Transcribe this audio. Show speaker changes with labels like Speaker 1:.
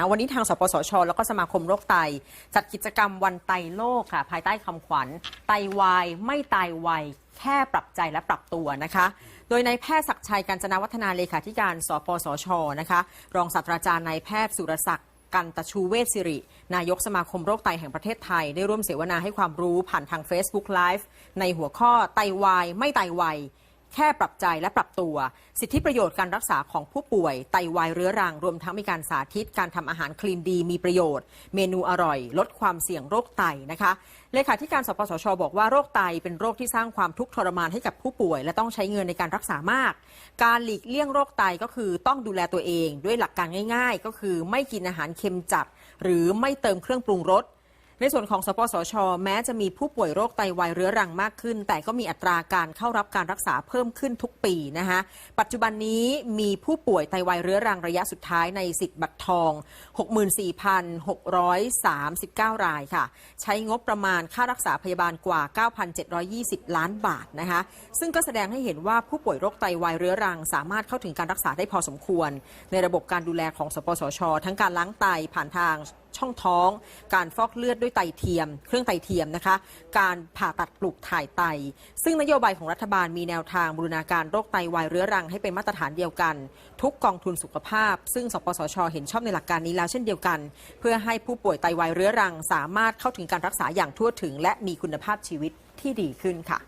Speaker 1: ะวันนี้ทางสปสช แล้วก็สมาคมโรคไต จัดกิจกรรมวันไตโลกค่ะ ภายใต้คำขวัญ ไตวายไม่ตายไวแค่ปรับใจและปรับตัวนะคะ โดยนายแพทย์ศักชัย กัญจนาวัฒนาเลขาธิการ สปสชนะคะ รองศาสตราจารย์นายแพทย์สุรศักดิ์กันตชูเวชสิริ นายกสมาคมโรคไตแห่งประเทศไทย ได้ร่วมเสวนาให้ความรู้ผ่านทาง Facebook Live ในหัวข้อไตวายไม่ไตวาย แค่ปรับใจและปรับตัว สิทธิประโยชน์การรักษาของผู้ป่วย ไตวายเรื้อรัง รวมทั้งมีการสาธิตการทำอาหารคลีนดีมีประโยชน์ เมนูอร่อย ลดความเสี่ยงโรคไตนะคะเลขาธิการสปสช บอกว่าโรคไตเป็นโรคที่สร้างความทุกข์ทรมานให้กับผู้ป่วย และต้องใช้เงินในการรักษามาก การหลีกเลี่ยงโรคไตก็คือต้องดูแลตัวเอง ด้วยหลักการง่าย ๆ ก็คือไม่กินอาหารเค็มจัด หรือไม่เติมเครื่องปรุงรส ในส่วนของสปสช แม้จะมีผู้ป่วยโรคไตวายเรื้อรังมากขึ้น แต่ก็มีอัตราการเข้ารับการรักษาเพิ่มขึ้นทุกปีนะคะปัจจุบันนี้มีผู้ป่วยไตวายเรื้อรังระยะสุดท้ายในสิทธิ์บัตรทอง 64,639 รายค่ะ ใช้งบประมาณค่ารักษาพยาบาลกว่า 9,720 ล้านบาทนะคะซึ่งก็แสดงให้เห็นว่าผู้ป่วยโรคไตวายเรื้อรัง สามารถเข้าถึงการรักษาได้พอสมควร ในระบบการดูแลของสปสช ทั้งการล้างไตผ่านทางช่องท้อง การฟอกเลือดด้วยไตเทียม เครื่องไตเทียมนะคะ การผ่าตัดปลูกถ่ายไต ซึ่งนโยบายของรัฐบาลมีแนวทางบูรณาการโรคไตวายเรื้อรังให้เป็นมาตรฐานเดียวกัน ทุกกองทุนสุขภาพ ซึ่งสปสช เห็นชอบในหลักการนี้แล้วเช่นเดียวกัน เพื่อให้ผู้ป่วยไตวายเรื้อรัง สามารถเข้าถึงการรักษาอย่างทั่วถึง และมีคุณภาพชีวิตที่ดีขึ้นค่ะ